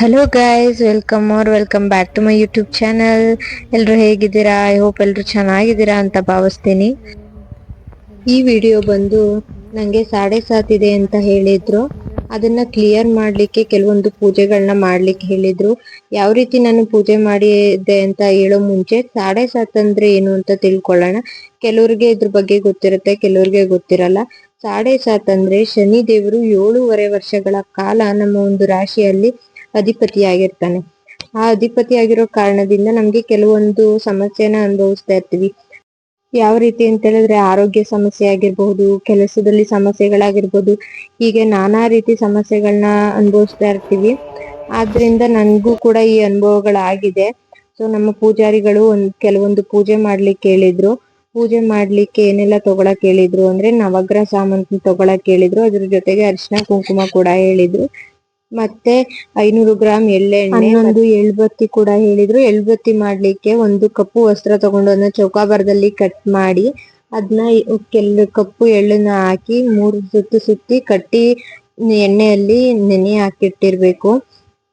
Hello guys welcome are welcome back to my YouTube channel ಎಲ್ಲರೂ ಹೇಗಿದ್ದೀರಾ? I hope ಎಲ್ಲರೂ ಚೆನ್ನಾಗಿದ್ದೀರಾ ಅಂತ ಭಾವಿಸ್ತೀನಿ. ಈ ವಿಡಿಯೋ ಬಂದು ನನಗೆ ಸಾಡೆ ಇದೆ ಅಂತ ಹೇಳಿದ್ರು. ಅದನ್ನ ಕ್ಲಿಯರ್ ಮಾಡ್ಲಿಕ್ಕೆ ಕೆಲವೊಂದು ಪೂಜೆಗಳನ್ನ ಮಾಡ್ಲಿಕ್ಕೆ ಹೇಳಿದ್ರು. ಯಾವ ರೀತಿ ನಾನು ಪೂಜೆ ಮಾಡಿದ್ದೆ ಅಂತ ಹೇಳೋ ಮುಂಚೆ ಸಾಡೆ ಸಾತ್ ಅಂದ್ರೆ ಏನು ಅಂತ ತಿಳ್ಕೊಳ್ಳೋಣ. ಕೆಲವ್ರಿಗೆ ಇದ್ರ ಬಗ್ಗೆ ಗೊತ್ತಿರುತ್ತೆ, ಕೆಲವ್ರಿಗೆ ಗೊತ್ತಿರಲ್ಲ. ಸಾಡೆ ಸಾತ್ ಅಂದ್ರೆ ಶನಿ ದೇವರು ಏಳೂವರೆ ವರ್ಷಗಳ ಕಾಲ ನಮ್ಮ ಒಂದು ರಾಶಿಯಲ್ಲಿ ಅಧಿಪತಿಯಾಗಿರ್ತಾನೆ. ಆ ಅಧಿಪತಿಯಾಗಿರೋ ಕಾರಣದಿಂದ ನಮ್ಗೆ ಕೆಲವೊಂದು ಸಮಸ್ಯೆನ ಅನುಭವಿಸ್ತಾ ಇರ್ತೀವಿ. ಯಾವ ರೀತಿ ಅಂತ ಹೇಳಿದ್ರೆ ಆರೋಗ್ಯ ಸಮಸ್ಯೆ ಆಗಿರ್ಬಹುದು ಕೆಲಸದಲ್ಲಿ ಸಮಸ್ಯೆಗಳಾಗಿರ್ಬಹುದು ಹೀಗೆ ನಾನಾ ರೀತಿ ಸಮಸ್ಯೆಗಳನ್ನ ಅನುಭವಿಸ್ತಾ ಇರ್ತೀವಿ. ಆದ್ರಿಂದ ನನ್ಗೂ ಕೂಡ ಈ ಅನುಭವಗಳಾಗಿದೆ. ಸೊ ನಮ್ಮ ಪೂಜಾರಿಗಳು ಒಂದ್ ಕೆಲವೊಂದು ಪೂಜೆ ಮಾಡ್ಲಿಕ್ಕೆ ಹೇಳಿದ್ರು. ಪೂಜೆ ಮಾಡ್ಲಿಕ್ಕೆ ಏನೆಲ್ಲ ತಗೊಳಕ್ ಹೇಳಿದ್ರು ಅಂದ್ರೆ ನವಗ್ರಹ ಸಾಮಾನು ತಗೊಳಕ್ ಹೇಳಿದ್ರು. ಅದ್ರ ಜೊತೆಗೆ ಅರಿಶಿನ ಕುಂಕುಮ ಕೂಡ ಹೇಳಿದ್ರು. ಮತ್ತೆ ಐನೂರು ಗ್ರಾಂ ಎಳ್ಳೆಣ್ಣೆ ಒಂದು ಎಳ್ಬತ್ತಿ ಕೂಡ ಹೇಳಿದ್ರು. ಎಳ್ಬತ್ತಿ ಮಾಡ್ಲಿಕ್ಕೆ ಒಂದು ಕಪ್ಪು ವಸ್ತ್ರ ತಗೊಂಡು ಅದನ್ನ ಚೌಕಾಬಾರದಲ್ಲಿ ಕಟ್ ಮಾಡಿ ಅದನ್ನ ಕೆಲ್ ಕಪ್ಪು ಎಳ್ಳನ್ನ ಹಾಕಿ ಮೂರು ಸುತ್ತು ಸುತ್ತಿ ಕಟ್ಟಿ ಎಣ್ಣೆಯಲ್ಲಿ ನೆನೆ ಹಾಕಿಟ್ಟಿರ್ಬೇಕು.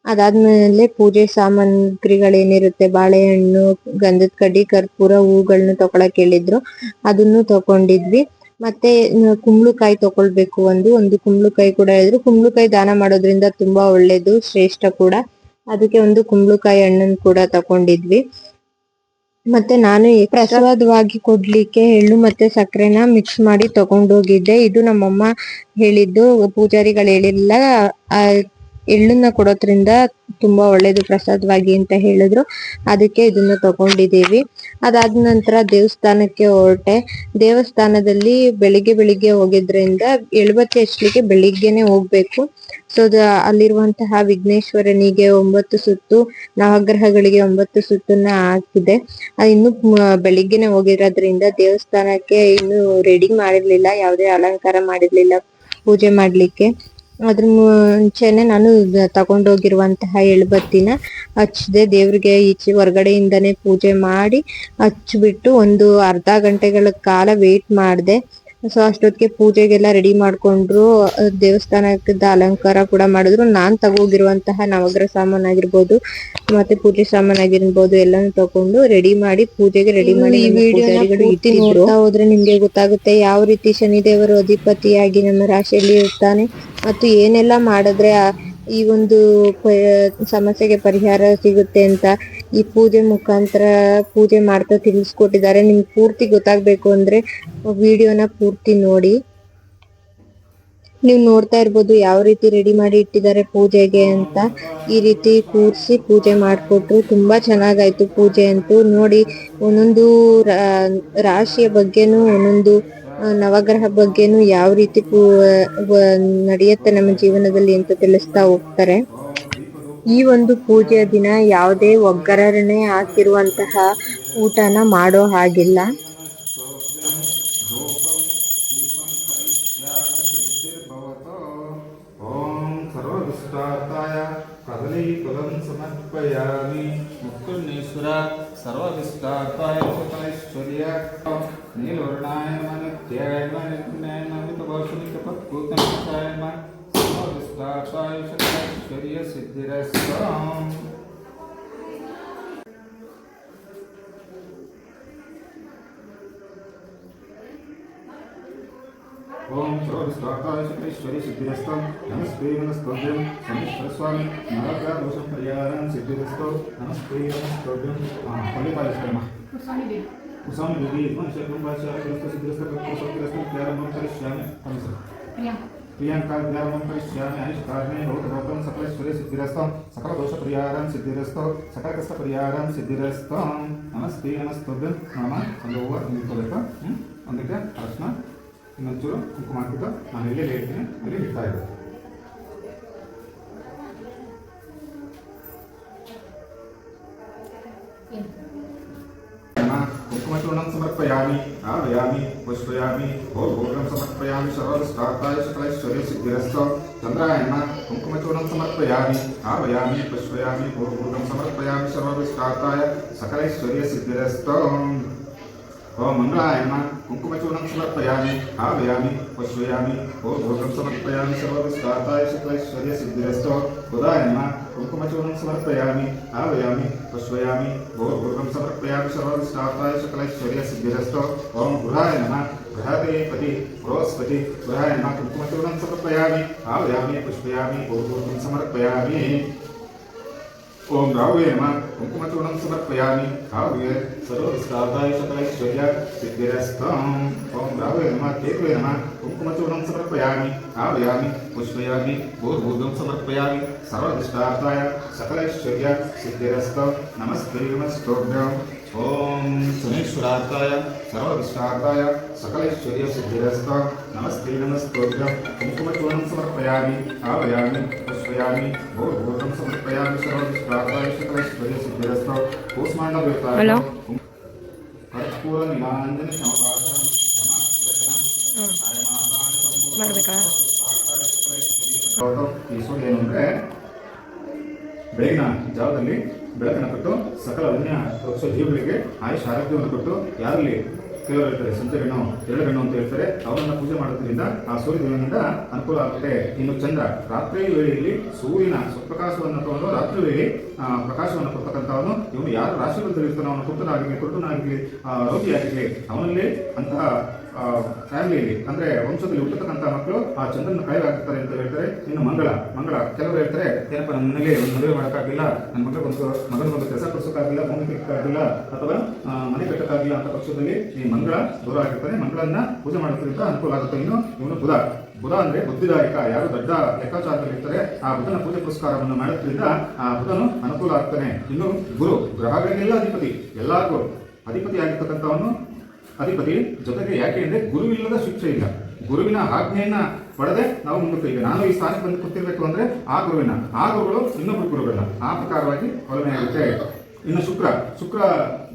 ಅದಾದ್ಮೇಲೆ ಪೂಜೆ ಸಾಮಗ್ರಿಗಳೇನಿರುತ್ತೆ ಬಾಳೆಹಣ್ಣು ಗಂಧದ ಕಡ್ಡಿ ಕರ್ಪೂರ ಹೂಗಳನ್ನ ತಗೊಳಕ್ ಹೇಳಿದ್ರು. ಅದನ್ನು ತಕೊಂಡಿದ್ವಿ ಮತ್ತೆ ಕುಂಬಳಕಾಯಿ ತಗೊಳ್ಬೇಕು ಒಂದು ಒಂದು ಕುಂಬಳಕಾಯಿ ಕೂಡ ಹೇಳಿದ್ರು. ಕುಂಬಳಕಾಯಿ ದಾನ ಮಾಡೋದ್ರಿಂದ ತುಂಬಾ ಒಳ್ಳೇದು, ಶ್ರೇಷ್ಠ ಕೂಡ. ಅದಕ್ಕೆ ಒಂದು ಕುಂಬಳಕಾಯಿ ಹಣ್ಣನ್ ಕೂಡ ತಕೊಂಡಿದ್ವಿ. ಮತ್ತೆ ನಾನು ಪ್ರಸಾದವಾಗಿ ಕೊಡ್ಲಿಕ್ಕೆ ಎಳ್ಳು ಮತ್ತೆ ಸಕ್ಕರೆನ ಮಿಕ್ಸ್ ಮಾಡಿ ತಗೊಂಡೋಗಿದ್ದೆ. ಇದು ನಮ್ಮಮ್ಮ ಹೇಳಿದ್ದು, ಪೂಜಾರಿಗಳು ಹೇಳಿಲ್ಲ. ಎಳ್ಳನ್ನ ಕೊಡೋದ್ರಿಂದ ತುಂಬಾ ಒಳ್ಳೇದು ಪ್ರಸಾದವಾಗಿ ಅಂತ ಹೇಳಿದ್ರು. ಅದಕ್ಕೆ ಇದನ್ನ ತಗೊಂಡಿದ್ದೀವಿ. ಅದಾದ ನಂತರ ದೇವಸ್ಥಾನಕ್ಕೆ ಹೊರಟೆ. ದೇವಸ್ಥಾನದಲ್ಲಿ ಬೆಳಿಗ್ಗೆ ಬೆಳಿಗ್ಗೆ ಹೋಗಿದ್ರಿಂದ ಎಳಬತ್ತಿ ಹಚ್ಲಿಕ್ಕೆ ಬೆಳಿಗ್ಗೆನೆ ಹೋಗ್ಬೇಕು. ಸೊ ಅಲ್ಲಿರುವಂತಹ ವಿಘ್ನೇಶ್ವರನಿಗೆ ಒಂಬತ್ತು ಸುತ್ತು, ನವಗ್ರಹಗಳಿಗೆ ಒಂಬತ್ತು ಸುತ್ತನ್ನ ಹಾಕಿದೆ. ಇನ್ನು ಬೆಳಿಗ್ಗೆನೆ ಹೋಗಿರೋದ್ರಿಂದ ದೇವಸ್ಥಾನಕ್ಕೆ ಇನ್ನು ರೆಡಿ ಮಾಡಿರ್ಲಿಲ್ಲ, ಯಾವುದೇ ಅಲಂಕಾರ ಮಾಡಿರ್ಲಿಲ್ಲ. ಪೂಜೆ ಮಾಡ್ಲಿಕ್ಕೆ. ಅದ್ರ ಮುಂಚೆನೆ ನಾನು ತಗೊಂಡೋಗಿರುವಂತಹ ಎಳ್ಬತ್ತಿನ ಹಚ್ಚದೆ. ದೇವ್ರಿಗೆ ಈಚೆ ಹೊರಗಡೆಯಿಂದನೇ ಪೂಜೆ ಮಾಡಿ ಹಚ್ಬಿಟ್ಟು ಒಂದು ಅರ್ಧ ಗಂಟೆಗಳ ಕಾಲ ವೇಟ್ ಮಾಡಿದೆ. ಸೊ ಅಷ್ಟೊತ್ತಿಗೆ ಪೂಜೆಗೆಲ್ಲ ರೆಡಿ ಮಾಡ್ಕೊಂಡ್ರು ದೇವಸ್ಥಾನದ ಅಲಂಕಾರ ಕೂಡ ಮಾಡಿದ್ರು. ನಾನ್ ತಗೋಗಿರುವಂತಹ ನವಗ್ರಹ ಸಾಮಾನ್ ಆಗಿರ್ಬೋದು ಮತ್ತೆ ಪೂಜೆ ಸಾಮಾನ್ ಆಗಿರ್ಬೋದು ಎಲ್ಲಾನು ತಗೊಂಡು ರೆಡಿ ಮಾಡಿ ಪೂಜೆಗೆ ರೆಡಿ ಮಾಡಿ ಈ ನೋಡ್ತಾ ಹೋದ್ರೆ ನಿಮ್ಗೆ ಗೊತ್ತಾಗುತ್ತೆ ಯಾವ ರೀತಿ ಶನಿದೇವರು ಅಧಿಪತಿಯಾಗಿ ನಮ್ಮ ರಾಶಿಯಲ್ಲಿ ಇರ್ತಾನೆ ಮತ್ತು ಏನೆಲ್ಲ ಮಾಡಿದ್ರೆ ಈ ಒಂದು ಸಮಸ್ಯೆಗೆ ಪರಿಹಾರ ಸಿಗುತ್ತೆ ಅಂತ. ಈ ಪೂಜೆ ಮುಖಾಂತರ ಪೂಜೆ ಮಾಡ್ತಾ ತಿಳಿಸ್ಕೊಟ್ಟಿದ್ದಾರೆ. ನಿಮ್ಗೆ ಪೂರ್ತಿ ಗೊತ್ತಾಗ್ಬೇಕು ಅಂದ್ರೆ ವಿಡಿಯೋನ ಪೂರ್ತಿ ನೋಡಿ. ನೀವು ನೋಡ್ತಾ ಇರ್ಬೋದು ಯಾವ ರೀತಿ ರೆಡಿ ಮಾಡಿ ಇಟ್ಟಿದ್ದಾರೆ ಪೂಜೆಗೆ ಅಂತ. ಈ ರೀತಿ ಕೂರಿಸಿ ಪೂಜೆ ಮಾಡಿಕೊಟ್ರು ತುಂಬಾ ಚೆನ್ನಾಗಾಯ್ತು ಪೂಜೆ ಅಂತೂ. ನೋಡಿ, ಒಂದೊಂದು ರಾಶಿಯ ಬಗ್ಗೆನೂ, ಒಂದೊಂದು ನವಗ್ರಹ ಬಗ್ಗೆನೂ ಯಾವ ರೀತಿ ನಡೆಯುತ್ತೆ ನಮ್ಮ ಜೀವನದಲ್ಲಿ ಅಂತ ತಿಳಿಸ್ತಾ ಹೋಗ್ತಾರೆ. ಈ ಒಂದು ಪೂಜೆಯ ದಿನ ಯಾವುದೇ ಒಗ್ಗರಣೆ ಹಾಕಿರುವಂತಹ ಊಟನ ಮಾಡೋ ಹಾಗಿಲ್ಲ. ಮುಕ್ಕುಣ್ಣೇಶ್ವರ ಸರ್ವವಿಸ್ತಾರ್ಥಾಯ ಸುಕಲೇಶ್ವರ್ಯ ನೀಲವರ್ಣಾಯ ಮನತ್ಯಾಯ ತ್ಯಾಯ ಮನೆ ನ್ಯಾಯ ಮನೆ ಪದ್ಕೂತ శ్లాపాయుషైశ్వర్య సిద్ధిరస్వం ओम सर्वस्वाताश्वरी सिद्धिरस्तम नमस्तेवनस्तव्यं समीश्वरस्वामी नरकादोषं परिहारं सिद्धिरस्तो नमस्तेवनस्तव्यं फलितायुष्कर्मः कुसामि देवी वंशकुम्भाचार्य सिद्धिरस्त कल्पसत्तिरस्तम प्रारंभं करिष्यामि नमस्ते। ಪ್ರಿಯಾಂಕಾ ವಿದ್ಯಾವಂತ ಶ್ಯಾಮಿ ಐಶ್ ಕಾರಣೆ ಸಕಲ ಸಿದ್ಧಿರಸ್ತಂ, ಸಕಲ ದೋಷ ಪರಿಹಾರಂ ಸಿದ್ಧಿರಸ್ತೋ ಸಕಲ ಕಷ್ಟ ಪರಿಹಾರಂ ಸಿದ್ಧಿರಸ್ತಂ. ನಮಸ್ತೆ ನಮಸ್ತುಭ್ಯ ನಮ ಒಂದು ಹೂವು ಅದಕ್ಕೆ ಅರ್ಶನ, ಇನ್ನೊಂಚೂರು ಕುಂಕುಮ ಹಾಕ್ಬಿಟ್ಟು ನಾನು ಇಲ್ಲಿ ಹೇಳ್ತೀನಿ, ಅಲ್ಲಿ ಇಡ್ತಾ ಇದ್ದೆ किमचूर्णं समर्पयामि। आवयामि पुष्पयामि भोगोगं समर्पयामि सर्वस्वार्थाय सकलैश्वर्यसिद्धिरस्व चन्द्रायण, कुङ्कुमचूर्णं समर्पयामि आवयामि पुष्पयामि भोगोगं समर्पयामि सर्वविस्वार्थाय सकलैश्वर्यसिद्धिरस्त्वम् ओम मङ्गलायन कुङ्कुमचूर्णं समर्पयामि भावयामि पश्वयामि ॐ भोजनं समर्पयामि सर्वविस्ताताय शुक्लैश्वर्यसिद्धिरस्तो उदायन कुङ्कुमचूर्णं समर्पयामि भावयामि पश्वयामि ॐ भोजनं समर्पयामि सर्वविस्ताताय शुक्लैश्वर्यसिद्धिरस्तो ॐ गुराय नमः बृहदेपति बृहस्पति गुराय नमः कुङ्कुमचूर्णं समर्पयामि भावयामि पश्वयामि ॐ समर्पयामि ओम रावे नम कुंकुमचूर्ण समर्पयामि रावे सर्वस्ताभायुतपरिश्वर्यादिद्यरस्तम् ॐ रावे नमः केतवे नमः कुङ्कुमचूर्णं समर्पयामि आवयामि पुष्पयामि भूर्भूतं समर्पयामि सर्वदिष्टार्थाय सकलैश्वर्य सिद्धिरस्तम् नमस्ते नमस्ते नमस्तोभ्यम्। कुङ्कुमचूर्णं समर्पयामि आवयामि पुष्पयामि भूर्भूतं समर्पयामि हेलो ಬೆಳಗಿನ ಜಾವದಲ್ಲಿ ಬೆಳಕನ್ನು ಕೊಟ್ಟು ಸಕಲ ಅನ್ಯ ಜೀವಿಗಳಿಗೆ ಆಯುಷ್ ಆರೋಗ್ಯವನ್ನು ಕೊಟ್ಟು ಯಾರಲ್ಲಿ ಕೆಲವರು ಹೇಳ್ತಾರೆ ಸಂಚಗಣ್ಣು ಎಳ್ಳುಗಣ್ಣು ಅಂತ ಹೇಳ್ತಾರೆ. ಅವರನ್ನು ಪೂಜೆ ಮಾಡೋದ್ರಿಂದ ಆ ಸೂರ್ಯದೇವನಿಂದ ಅನುಕೂಲ ಆಗುತ್ತೆ. ಇನ್ನು ಚಂದ್ರ, ರಾತ್ರಿ ವೇಳೆಯಲ್ಲಿ ಸೂರ್ಯನ ಸ್ವಪ್ರಕಾಶವನ್ನು ತಗೊಂಡು ರಾತ್ರಿ ವೇಳೆ ಪ್ರಕಾಶವನ್ನು ಕೊಡ್ತಕ್ಕಂಥವನು. ಇವನು ಯಾರು ರಾಶಿಗಳು ಇರ್ತಾನೋ ಅವನು ಕುರುಡನಾಗಲಿ ಕುರುಡನಾಗಲಿ ರೋಗಿಯಾಗಲಿ ಅವನಲ್ಲಿ ಅಂತಹ ಫ್ಯಾಮಿಲಿಯಲ್ಲಿ ಅಂದ್ರೆ ವಂಶದಲ್ಲಿ ಹುಟ್ಟತಕ್ಕಂಥ ಮಕ್ಕಳು ಆ ಚಂದ್ರನ ಕಾಯಲಾಗ್ತಾರೆ ಅಂತ ಹೇಳ್ತಾರೆ. ಇನ್ನು ಮಂಗಳ ಮಂಗಳ, ಕೆಲವರು ಹೇಳ್ತಾರೆ, ಏನಪ್ಪ ನನ್ನ ಮನೇಲಿ ಒಂದು ಮದುವೆ ಮಾಡೋಕ್ಕಾಗಿಲ್ಲ ನನ್ನ ಮಗಳಿಗೊಂದು ಮಗನಿಗೊಂದು ಕೆಲಸ ಕೊಡಿಸೋಕ್ಕಾಗಿಲ್ಲ ಭೂಮಿ ಕಟ್ಟಕ್ಕಾಗಿಲ್ಲ ಅಥವಾ ಮನೆ ಕಟ್ಟಕ್ಕಾಗಿಲ್ಲ ಅಂತ ಪಕ್ಷದಲ್ಲಿ ಈ ಮಂಗಳ ದೂರ ಆಗಿರ್ತಾನೆ ಮಂಗಳನ್ನ ಪೂಜೆ ಮಾಡೋದ್ರಿಂದ ಅನುಕೂಲ ಆಗುತ್ತೆ. ಇನ್ನು ಇವನು ಬುಧ. ಬುಧ ಅಂದ್ರೆ ಬುದ್ಧಿದಾಯಕ, ಯಾರು ದೊಡ್ಡ ಲೆಕ್ಕಾಚಾರದಲ್ಲಿ ಇರ್ತಾರೆ, ಆ ಬುಧನ ಪೂಜೆ ಪುರಸ್ಕಾರವನ್ನು ಮಾಡೋದ್ರಿಂದ ಆ ಬುಧನು ಅನುಕೂಲ ಆಗ್ತಾನೆ. ಇನ್ನು ಗುರು, ಗ್ರಹಗಳಿಗೆಲ್ಲ ಅಧಿಪತಿ, ಎಲ್ಲರಿಗೂ ಅಧಿಪತಿ ಆಗಿರ್ತಕ್ಕಂಥವನು ಅಧಿಪತಿ ಜೊತೆಗೆ ಯಾಕೆ ಅಂದ್ರೆ ಗುರುವಿಲ್ಲದ ಶಿಕ್ಷೆ ಇಲ್ಲ. ಗುರುವಿನ ಆಜ್ಞೆಯನ್ನ ಪಡೆದೆ ನಾವು ಮುಂದಕ್ಕೆ ನಾನು ಈ ಸ್ಥಾನಕ್ಕೆ ಬಂದು ಕೂತಿರ್ಬೇಕು ಅಂದ್ರೆ ಆ ಗುರುವಿನ. ಆ ಗುರುಗಳು ಇನ್ನೊಬ್ಬರು ಗುರುಗಳನ್ನ. ಆ ಪ್ರಕಾರವಾಗಿ ಆಗುತ್ತೆ. ಇನ್ನು ಶುಕ್ರ. ಶುಕ್ರ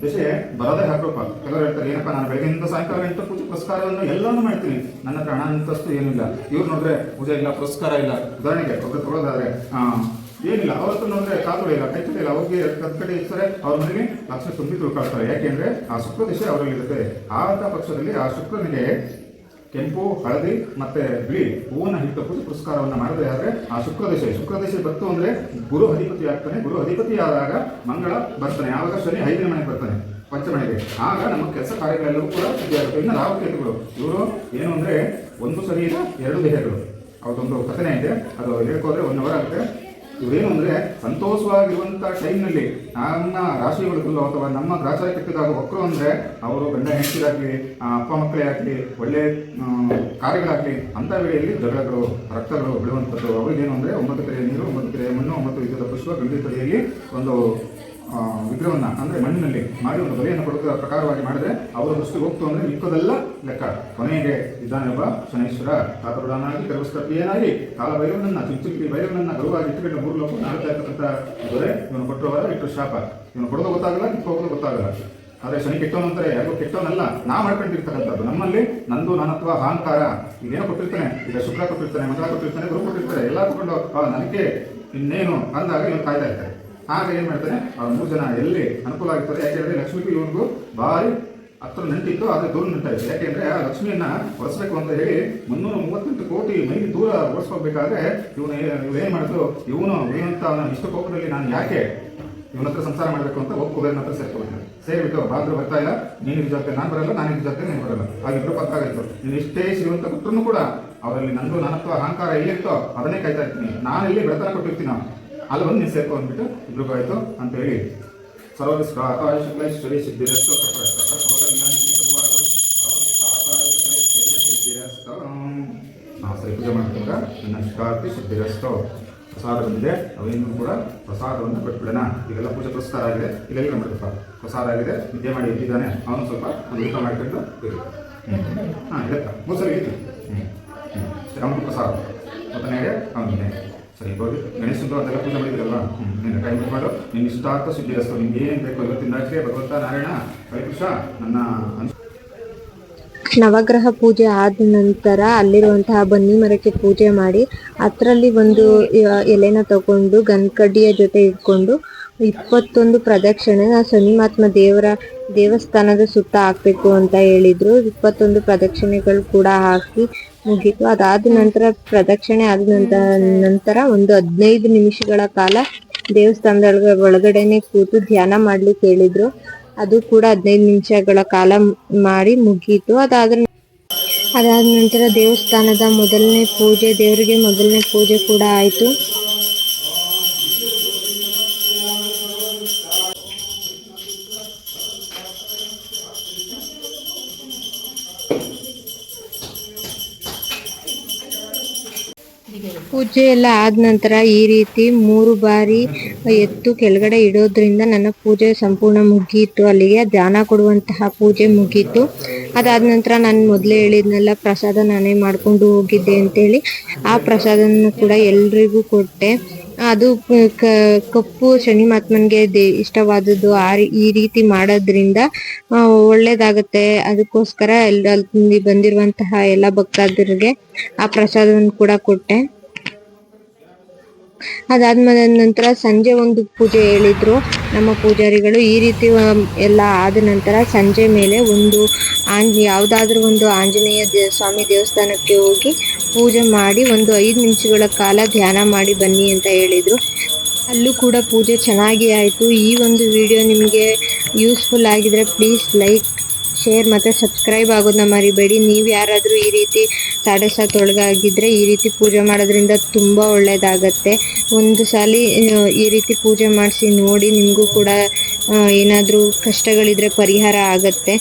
ದಶೆ ಬರದೇ ಹಾಕೋಪ ಕೆಲವರು ಹೇಳ್ತಾರೆ, ಏನಪ್ಪ, ನಾನು ಬೆಳಗ್ಗೆಯಿಂದ ಸಾಯಂಕಾಲ ಗಂಟೆ ಪೂಜೆ ಪುರಸ್ಕಾರವನ್ನು ಎಲ್ಲಾನು ಮಾಡ್ತೀನಿ. ನನ್ನ ಹತ್ರ ಹಣ ಅಂತಸ್ತು ಏನಿಲ್ಲ ಇವ್ರು ನೋಡ್ರೆ ಪೂಜೆ ಇಲ್ಲ, ಪುರಸ್ಕಾರ ಇಲ್ಲ. ಉದಾಹರಣೆಗೆ ಒಬ್ಬರು ತಗೊಳ್ಳೋದಾದ್ರೆ ಏನಿಲ್ಲ ಅವತ್ತಲ್ಲೂ ಅಂದರೆ ಕಾತುಳ ಇಲ್ಲ ಕೈ ಇಲ್ಲ. ಅವ್ರಿಗೆ ಕತ್ ಕಡೆ ಇರ್ತಾರೆ ಅವ್ರ ಮನೆಗೆ ಲಕ್ಷ್ಮಿ ತುಂಬಿ ತುಳ್ಕಾಡ್ತಾರೆ. ಯಾಕೆಂದ್ರೆ ಆ ಶುಕ್ರ ದಿಶೆ ಅವರಲ್ಲಿ ಇರುತ್ತೆ ಆ ಪಕ್ಷದಲ್ಲಿ ಆ ಶುಕ್ರನಿಗೆ ಕೆಂಪು, ಹಳದಿ ಮತ್ತೆ ಬಿಳಿ ಹೂವನ್ನ ಹಿಡಿದ ಪೂಜೆ ಪುರಸ್ಕಾರವನ್ನ ಮಾಡಿದ್ರೆ ಆದ್ರೆ ಆ ಶುಕ್ರ ದಿಶೆ ಶುಕ್ರ ದಿಶೆ ಬಂತು ಅಂದ್ರೆ ಗುರು ಅಧಿಪತಿ ಆಗ್ತಾನೆ. ಗುರು ಅಧಿಪತಿ ಆದಾಗ ಮಂಗಳ ಬರ್ತಾನೆ. ಆವಾಗ ಶನಿ ಐದನೇ ಮನೆಗೆ ಬರ್ತಾನೆ, ಪಂಚಮನೆಗೆ. ಆಗ ನಮ್ಮ ಕೆಲಸ ಕಾರ್ಯಗಳೆಲ್ಲವೂ ಕೂಡ ಆಗುತ್ತೆ. ಇನ್ನು ರಾಹುಕೇತುಗಳು ಇವರು ಏನು ಅಂದ್ರೆ ಒಂದು ಶರೀರ ಎರಡು ದೇಹಗಳು. ಅವ್ರದೊಂದು ಕಥನೆ ಇದೆ. ಅದು ಹೇಳ್ಕೋದ್ರೆ ಒನ್ ಅವರ್ ಆಗುತ್ತೆ. ಇವೇನು ಅಂದ್ರೆ ಸಂತೋಷವಾಗಿರುವಂತ ಟೈಮ್ನಲ್ಲಿ ನಮ್ಮ ರಾಶಿಗಳು ಅಥವಾ ನಮ್ಮ ಗ್ರಾಚಾರ ಕೆಟ್ಟದಾಗ ಒಕ್ಕರು ಅಂದ್ರೆ ಅವರು ಗಂಡ, ಹೆಂಡತಿರಾಗ್ಲಿ ಅಪ್ಪ ಮಕ್ಕಳೇ ಆಗಲಿ ಒಳ್ಳೆ ಕಾರ್ಯಗಳಾಗ್ಲಿ, ಅಂತ ವೇಳೆಯಲ್ಲಿ ಜಗಳಗಳು ರಕ್ತಗಳು ಬಿಡುವಂಥದ್ದು ಅವರಿಗೇನು ಅಂದ್ರೆ ಒಂಬತ್ತು ಕರೆಯ ನೀರು, ಒಂಬತ್ತು ಕರೆಯ ಮಣ್ಣು, ಒಂಬತ್ತು ವಿಧದ ಪುಷ್ಪ ಗಂಡಿ ಕಡೆಯಲ್ಲಿ ಒಂದು ವಿಗ್ರಹವನ್ನ, ಅಂದ್ರೆ ಮಣ್ಣಿನಲ್ಲಿ ಮಾಡಿ ಒಂದು ಬಲಿಯನ್ನು ಕೊಡುವ ಪ್ರಕಾರವಾಗಿ ಮಾಡಿದ್ರೆ ಅವರ ದೃಷ್ಟಿ ಹೋಗ್ತು ಅಂದ್ರೆ ಮಿಕ್ಕದೆಲ್ಲ ಲೆಕ್ಕ. ಕೊನೆಗೆ ಇದ್ದಾನೊಬ್ಬ ಶನೇಶ್ವರ. ಕಾತರುಡನಾಗಿ ಕರುಸ್ತಪ್ರಿಯನಾಗಿ ಕಾಲ ಭೈರವನನ್ನ ಚುಂಚುಕಿ ಭೈರವನನ್ನ ಗರುವಾಗಿ ಇಟ್ಟುಕೊಂಡು ಮೂರು ಲೋಕ ಆಳ್ತಾ ಇರ್ತಕ್ಕಂಥ ದೊರೆ ಇವನು ಕೊಟ್ಟವರ ಇಟ್ಟು ಶಾಪ. ಇವನು ಕೊಡೋದು ಗೊತ್ತಾಗಲ್ಲ, ಕಿತ್ತು ಹೋಗೋದು ಗೊತ್ತಾಗಲ್ಲ. ಆದರೆ ಶನಿ ಕೆಟ್ಟವನು ಅಂತಾರೆ, ಯಾರಿಗೂ ಕೆಟ್ಟವನಲ್ಲ. ನಾ ಮಾಡ್ಕೊಂಡಿರ್ತಕ್ಕಂಥದ್ದು. ನಮ್ಮಲ್ಲಿ ನಂದು ಅಥವಾ ಅಹಂಕಾರ, ಇದೇನೋ ಕೊಟ್ಟಿರ್ತಾನೆ. ಈಗ ಶುಕ್ರ ಕೊಟ್ಟಿರ್ತಾನೆ, ಮಂಗಳ ಕೊಟ್ಟಿರ್ತಾನೆ, ಗುರು ಕೊಟ್ಟಿರ್ತಾರೆ ಎಲ್ಲ ಕೊಟ್ಕೊಂಡು ನನಗೆ ಇನ್ನೇನು ಅಂದಾಗ ಇವನು ಕಾಯ್ತಾ ಇರ್ತಾರೆ ಆಗ ಏನ್ ಮಾಡ್ತಾರೆ? ಆ ಮೂರು ಜನ ಎಲ್ಲಿ ಅನುಕೂಲ ಆಗ್ತದೆ? ಯಾಕೆಂದ್ರೆ ಲಕ್ಷ್ಮಿಗೂ ಇವನಿಗೂ ಭಾರಿ ಹತ್ರ ನಂಟಿತ್ತು, ಆದರೆ ದೂರ ನಂಟಾಯ್ತು. ಯಾಕೆಂದ್ರೆ ಆ ಲಕ್ಷ್ಮಿಯನ್ನ ಒರೆಸ್ಬೇಕು ಅಂತ ಹೇಳಿ ಮುನ್ನೂರ ಮೂವತ್ತೆಂಟು ಕೋಟಿ ಮೈಲಿ ದೂರ ಓಡಿಸ್ಕೋಬೇಕಾದ್ರೆ ಇವನು ಇವೇನ್ ಮಾಡಿದ್ರು ಇವನು ಏನಂತ ಅವನ ಇಷ್ಟ ಕೋಪದಲ್ಲಿ ನಾನು ಯಾಕೆ ಇವನ ಹತ್ರ ಸಂಸಾರ ಮಾಡಬೇಕು ಅಂತ ಕುಬೇರನ ಹತ್ರ ಸೇರ್ಕೊಳ್ತಾರೆ ಸೇರಿಬಿಟ್ಟು ಬಾದ್ರು ಬರ್ತಾ ಇಲ್ಲ, ನೀನು ಇದ್ ಜೊತೆ ನಾನು ಬರಲ್ಲ, ನಾನು ಇದ್ ಜೊತೆ ನೀನು ಬರಲ್ಲ. ಹಾಗಿದ್ರು ಪತ್ತಾಗಿತ್ತು ನೀನು ಇಷ್ಟೇ ಸಿಗುವಂತ ಕೊಟ್ಟರು ಕೂಡ, ಅವರಲ್ಲಿ ನಂದು ನನ್ನತ್ವ ಅಹಂಕಾರ ಎಲ್ಲಿರ್ತೋ ಅದನ್ನೇ ಕಾಯ್ತಾ ಇರ್ತೀನಿ. ನಾನು ಇಲ್ಲಿ ಬಡತನ ಕೊಟ್ಟಿರ್ತೀನೋ? ಅಲ್ಲಿ ಬಂದು ನೀವು ಸೇರ್ಕೊ ಅಂದ್ಬಿಟ್ಟು ಇಬ್ರಿಗೂ ಆಯಿತು ಅಂತ ಹೇಳಿ. ಸರ್ವದಿಸ್ಕ ಆಕಾಶ ಶುಕ್ಲೇಶ್ವರಿ ಸಿದ್ಧಿರಸ್ತು ನಾವು ಸರಿ ಪೂಜೆ ಮಾಡ್ಕೊಂಡ್ರೆ ನನ್ನ ಶಿಕಾರ್ತಿ ಸಿದ್ಧಿರಸ್ತು ಪ್ರಸಾದ ಬಂದಿದೆ. ಅವೇನು ಕೂಡ ಪ್ರಸಾದವನ್ನು ಕೊಟ್ಬಿಡೋಣ. ಈಗೆಲ್ಲ ಪೂಜೆ ಪ್ರಸಾದ ಆಗಿದೆ. ಇಲ್ಲೆಲ್ಲ ಮಾಡಬೇಕಪ್ಪ. ಪ್ರಸಾದ ಆಗಿದೆ. ನಿದ್ದೆ ಮಾಡಿ ಇಟ್ಟಿದ್ದಾನೆ ಅವನು ಸ್ವಲ್ಪ ಒಂದು ಊಟ ಮಾಡ್ಕೊಂಡು ಹಾಂ ಇದಕ್ಕ ಮೂರು ಸರಿ ಇತ್ತು ನಿನ್ನ ಕೈ ಮುಟ್ಕೊಂಡು ನಿನ್ನ ರಾತ್ರಿ ಭಗವಂತ ನಾರಾಯಣ, ಹರಿಕೃಷ್ಣ, ನನ್ನ ನವಗ್ರಹ ಪೂಜೆ ಆದ ನಂತರ ಅಲ್ಲಿರುವಂತಹ ಬನ್ನಿ ಮರಕ್ಕೆ ಪೂಜೆ ಮಾಡಿ, ಅದರಲ್ಲಿ ಒಂದು ಎಲೆನ ತಗೊಂಡು, ಗನ್ಕಡ್ಡಿಯ ಜೊತೆ ಇಟ್ಕೊಂಡು, ಇಪ್ಪತ್ತೊಂದು ಪ್ರದಕ್ಷಿಣೆ ಆ ಶನಿಮಾತ್ಮ ದೇವರ ದೇವಸ್ಥಾನದ ಸುತ್ತ ಹಾಕ್ಬೇಕು ಅಂತ ಹೇಳಿದ್ರು. ಇಪ್ಪತ್ತೊಂದು ಪ್ರದಕ್ಷಿಣೆಗಳು ಕೂಡ ಹಾಕಿ ಮುಗೀತು. ಅದಾದ ನಂತರ ಪ್ರದಕ್ಷಿಣೆ ಆದ ನಂತರ ನಂತರ ಒಂದು ಹದಿನೈದು ನಿಮಿಷಗಳ ಕಾಲ ದೇವಸ್ಥಾನದ ಒಳಗಡೆನೆ ಕೂತು ಧ್ಯಾನ ಮಾಡ್ಲಿಕ್ಕೆ ಹೇಳಿದ್ರು. ಅದು ಕೂಡ ಹದಿನೈದು ನಿಮಿಷಗಳ ಕಾಲ ಮಾಡಿ ಮುಗೀತು. ಅದಾದ ಅದಾದ ನಂತರ ದೇವಸ್ಥಾನದ ಮೊದಲನೇ ಪೂಜೆ, ದೇವರಿಗೆ ಮೊದಲನೇ ಪೂಜೆ ಕೂಡ ಆಯಿತು. ಪೂಜೆ ಎಲ್ಲ ಆದ ನಂತರ ಈ ರೀತಿ ಮೂರು ಬಾರಿ ಎತ್ತು ಕೆಳಗಡೆ ಇಡೋದ್ರಿಂದ ನನ್ನ ಪೂಜೆ ಸಂಪೂರ್ಣ ಮುಗಿಯಿತು ಅಲ್ಲಿಗೆ ಧ್ಯಾನ ಕೊಡುವಂತಹ ಪೂಜೆ ಮುಗೀತು. ಅದಾದ ನಂತರ ನಾನು ಮೊದಲೇ ಹೇಳಿದ್ನೆಲ್ಲ, ಪ್ರಸಾದ ನಾನೇ ಮಾಡಿಕೊಂಡು ಹೋಗಿದ್ದೆ ಅಂತೇಳಿ. ಆ ಪ್ರಸಾದನ ಕೂಡ ಎಲ್ರಿಗೂ ಕೊಟ್ಟೆ. ಅದು ಕಪ್ಪು ಶನಿ ಮಹಾತ್ಮನ್ಗೆ ಇಷ್ಟವಾದದ್ದು ಆ ಈ ರೀತಿ ಮಾಡೋದ್ರಿಂದ ಒಳ್ಳೇದಾಗತ್ತೆ. ಅದಕ್ಕೋಸ್ಕರ ಎಲ್ಲ ಬಂದಿರುವಂತಹ ಎಲ್ಲ ಭಕ್ತಾದ್ರಿಗೆ ಆ ಪ್ರಸಾದವನ್ನು ಕೂಡ ಕೊಟ್ಟೆ. ಅದಾದ್ಮೇಲೆ ನಂತರ ಸಂಜೆ ಒಂದು ಪೂಜೆ ಹೇಳಿದ್ರು. ನಮ್ಮ ಪೂಜಾರಿಗಳು ಈ ರೀತಿ ಎಲ್ಲ ಆದ ನಂತರ ಸಂಜೆ ಮೇಲೆ ಒಂದು ಆಂಜ್, ಯಾವುದಾದ್ರೂ ಒಂದು ಆಂಜನೇಯ ದೇ, ಸ್ವಾಮಿ ದೇವಸ್ಥಾನಕ್ಕೆ ಹೋಗಿ ಪೂಜೆ ಮಾಡಿ ಒಂದು ಐದು ನಿಮಿಷಗಳ ಕಾಲ ಧ್ಯಾನ ಮಾಡಿ ಬನ್ನಿ ಅಂತ ಹೇಳಿದ್ರು. ಅಲ್ಲೂ ಕೂಡ ಪೂಜೆ ಚೆನ್ನಾಗಿ ಆಯಿತು. ಈ ಒಂದು ವಿಡಿಯೋ ನಿಮಗೆ ಯೂಸ್ಫುಲ್ ಆಗಿದ್ರೆ ಪ್ಲೀಸ್ ಲೈಕ್, ಶೇರ್ ಮತ್ತು ಸಬ್ಸ್ಕ್ರೈಬ್ ಆಗೋದನ್ನ ಮರಿಬೇಡಿ. ನೀವು ಯಾರಾದರೂ ಈ ರೀತಿ ಸಾತ್ ಒಳಗಾಗಿದ್ರೆ ಈ ರೀತಿ ಪೂಜೆ ಮಾಡೋದ್ರಿಂದ ತುಂಬ ಒಳ್ಳೆಯದಾಗತ್ತೆ ಒಂದು ಸಲ ಈ ರೀತಿ ಪೂಜೆ ಮಾಡಿಸಿ ನೋಡಿ ನಿಮಗೂ ಕೂಡ ಏನಾದರೂ ಕಷ್ಟಗಳಿದ್ರೆ ಪರಿಹಾರ ಆಗತ್ತೆ.